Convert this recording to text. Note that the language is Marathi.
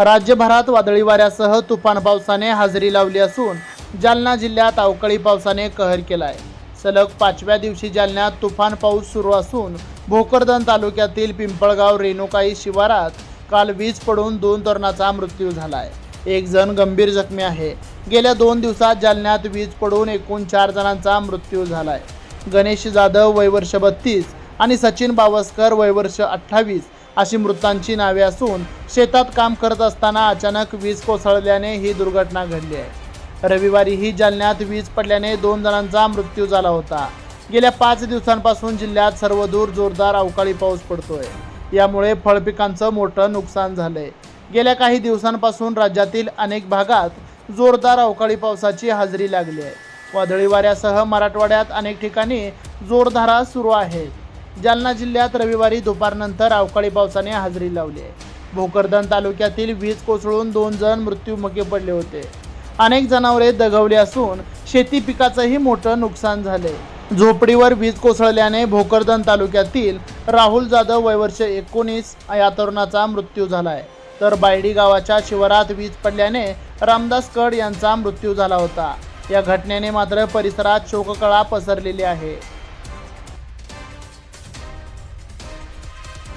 राज्यभरात वादळी वाऱ्यासह तुफान पावसाने हजेरी लावली असून जालना जिल्ह्यात अवकाळी पावसाने कहर केला आहे सलग पाचव्या दिवशी जालन्यात तुफान पाऊस सुरू असून भोकरदन तालुक्यातील पिंपळगाव रेणुकाई शिवारात काल वीज पडून दोन तरुणाचा मृत्यू झाला आहे एक जण गंभीर जखमी आहे. गेल्या दोन दिवसात जालन्यात वीज पडून एकूण चार जणांचा मृत्यू झाला आहे गणेश जाधव वय वर्ष बत्तीस आणि सचिन बावस्कर वय वर्ष अठ्ठावीस अशी मृतांची नावे असून शेतात काम करत असताना अचानक वीज कोसळल्याने ही दुर्घटना घडली आहे. रविवारी ही जालन्यात वीज पडल्याने दोन जणांचा मृत्यू झाला होता. गेल्या पाच दिवसांपासून जिल्ह्यात सर्वदूर जोरदार अवकाळी पाऊस पडतोय. यामुळे फळपिकांचं मोठं नुकसान झालंय. गेल्या काही दिवसांपासून राज्यातील अनेक भागात जोरदार अवकाळी पावसाची हजेरी लागली आहे. वादळी वाऱ्यासह मराठवाड्यात अनेक ठिकाणी जोरधारा सुरू आहेत जालना जिल्ह्यात रविवारी दुपारनंतर अवकाळी पावसाने हजेरी लावली. आहे भोकरदन तालुक्यातील वीज कोसळून दोन जण मृत्यूमुखी पडले होते. अनेक जनावरे दगवली असून शेती पिकाचंही मोठं नुकसान झाले. झोपडीवर वीज कोसळल्याने भोकरदन तालुक्यातील राहुल जाधव वयवर्ष एकोणीस या तरुणाचा मृत्यू झाला आहे तर बायडी गावाच्या शिवारात वीज पडल्याने रामदास कड यांचा मृत्यू झाला होता. या घटनेने मात्र परिसरात शोककळा पसरलेली आहे.